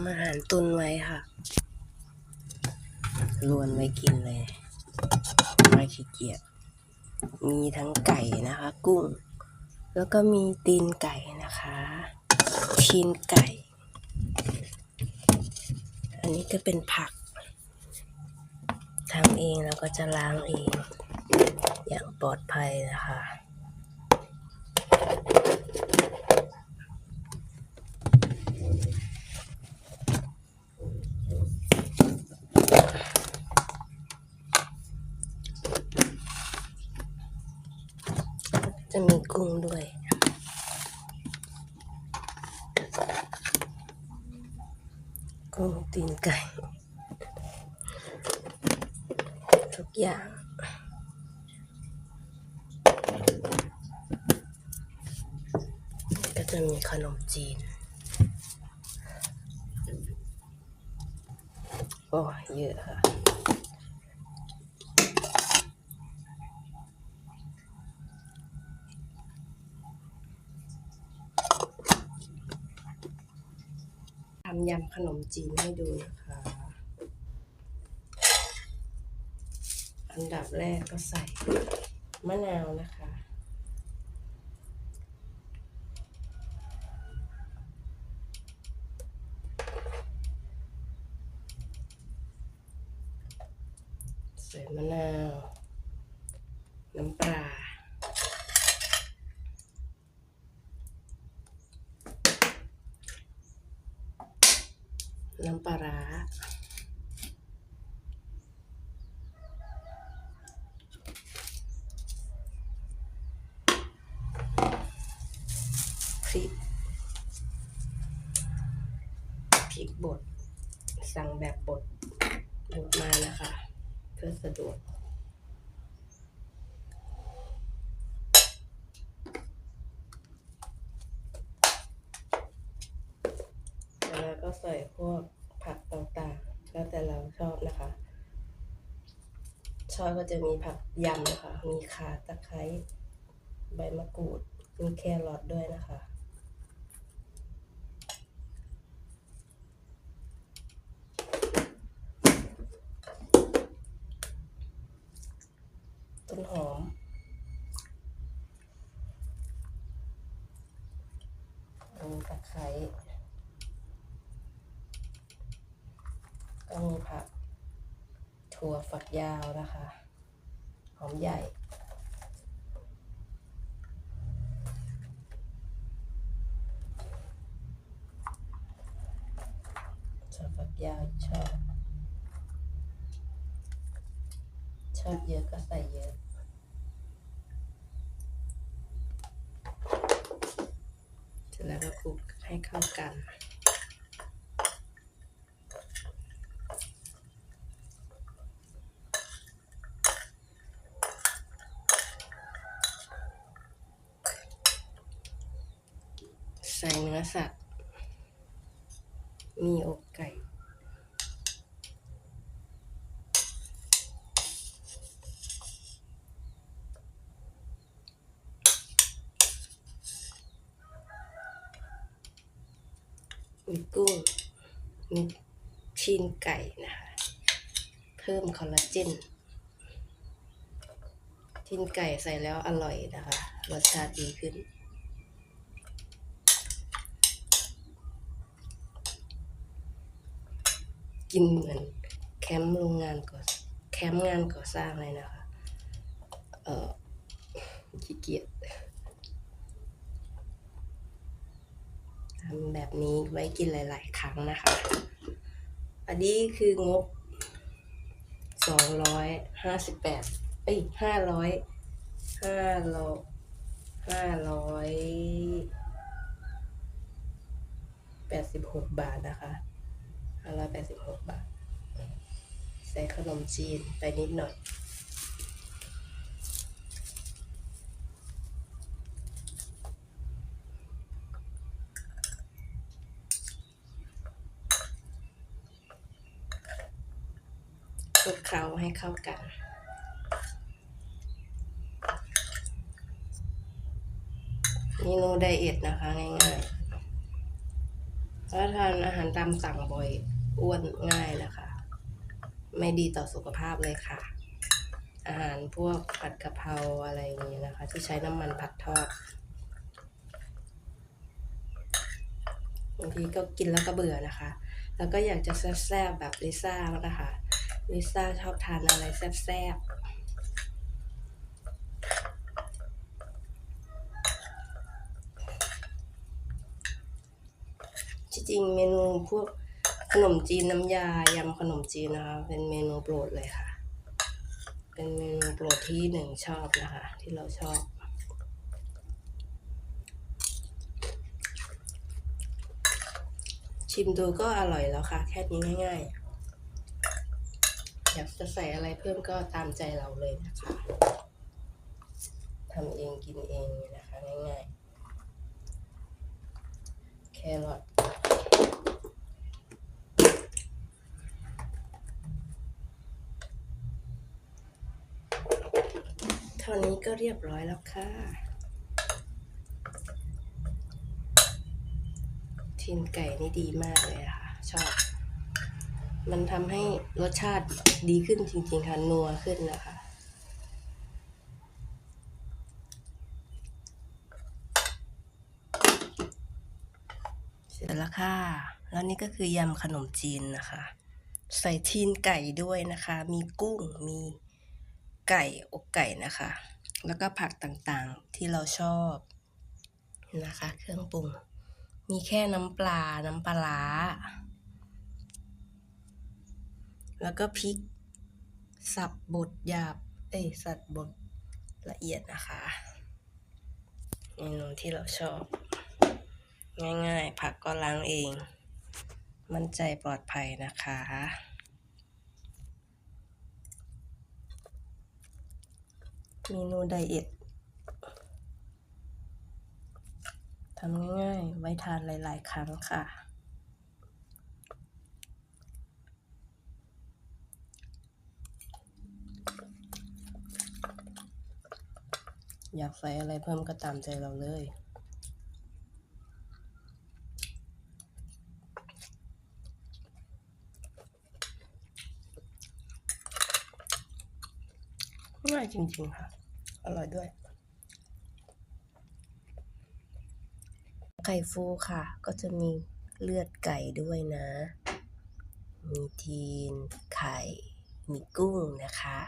ำอาหารตุนไว้ค่ะ รวนไว้กินเลยไม่ขี้เกียจมีทั้งไก่นะคะ กุ้ง แล้วก็มีตีนไก่นะคะชีนไก่ อันนี้ก็เป็นผักทำเองแล้วก็จะล้างเอง อย่างปลอดภัยนะคะมีกุ้งด้วย กุ้ง ตีนไก่ ทุกอย่างก็จะมีขนมจีน โอ้เยอะค่ะ ทำยำข นมจีนให้ดูนะคะ อันดับแรกก็ใส่มะนาวนะคะ ใส่มะนาว น้ำปลา น้ำป ลาร้า พริก พริกบด สั่งแบบบดบดมานะคะ เพื่อสะดวกแล้วก็ใส่พวก ผักต่างๆ แล้วแต่เราชอบนะคะ ชอบก็จะมีผักยำนะคะ มีข่าตะไคร้ใบมะกรูด มีแครอทด้วยนะคะต้นหอมมีตะไคร้ ก็มีผัก ถั่วฝักยาวนะคะ หอมใหญ่ ถั่วฝักยาวชอบ ชอบเยอะก็ใส่เยอะเสร็จแล้วก็คลุกให้เข้ากัน ใส่เนื้อสัตว์ มีอกไก่มีกุ้งมีชีนไก่นะคะ เพิ่มคอลลาเจนชีนไก่ใส่แล้วอร่อยนะคะ รสชาติดีขึ้น กินเหมือนแคมป์โรงงานก่อแคมป์งานก่อสร้างเลยนะคะ เออขี้เกียจทำแบบนี้ไว้กินหลาย ๆ ครั้งนะคะ อันนี้คืองบสองร้อยห้าสิบแปดเอ้ยห้าร้อยห้าร้อยห้าร้อยแปดสิบหกบาทนะคะ ห้าร้อยแปดสิบหกบาท ใส่ขนมจีนไปนิดหน่อย คลุกเคล้าให้เข้ากันเมนูไดเอทนะคะ ง่ายๆถ้าทานอาหารตามสั่งบ่อย อ้วนง่ายนะคะ ไม่ดีต่อสุขภาพเลยค่ะ อาหารพวกผัดกะเพราอะไรอย่างนี้นะคะ ที่ใช้น้ำมันผัดทอดบางทีก็กินแล้วก็เบื่อนะคะ แล้วก็อยากจะแซ่บๆแบบลิซ่านะคะ ลิซ่าชอบทานอะไรแซ่บๆจริงเมนูพวก ขนมจีนน้ำยายำขนมจีนนะคะ เป็นเมนูโปรดเลยค่ะ เป็นเมนูโปรดที่หนึ่งชอบนะคะ ที่เราชอบชิมดูก็อร่อยแล้วค่ะ แค่นี้ง่ายๆ อยากจะใส่อะไรเพิ่มก็ตามใจเราเลยนะคะทำเองกินเองนะคะ ง่ายๆ แครอทเท่านี้ก็เรียบร้อยแล้วค่ะ ทีนไก่นี่ดีมากเลยค่ะ ชอบ มันทำให้รสชาติดีขึ้นจริงๆค่ะ นัวขึ้นนะคะเสร็จแล้วค่ะ แล้วนี่ก็คือยำขนมจีนนะคะ ใส่ทีนไก่ด้วยนะคะ มีกุ้ง มี ไก่อกไก่นะคะ แล้วก็ผักต่างๆที่เราชอบนะคะ เครื่องปรุง มีแค่น้ำปลา น้ำปลา แล้วก็พริก สับบดหยาบ เอ้ย สับบดละเอียดนะคะเมนูที่เราชอบ ง่ายๆ ผักก็ล้างเอง มั่นใจปลอดภัยนะคะ เมนูไดเอททำง่ายๆ ไว้ทานหลายๆ ครั้งค่ะ อยากใส่อะไรเพิ่มก็ตามใจเราเลยง่ายจริงๆค่ะ อร่อยด้วย ไข่ฟูค่ะ ก็จะมีเลือดไก่ด้วยนะ มีทีน ไข่ มีกุ้งนะคะ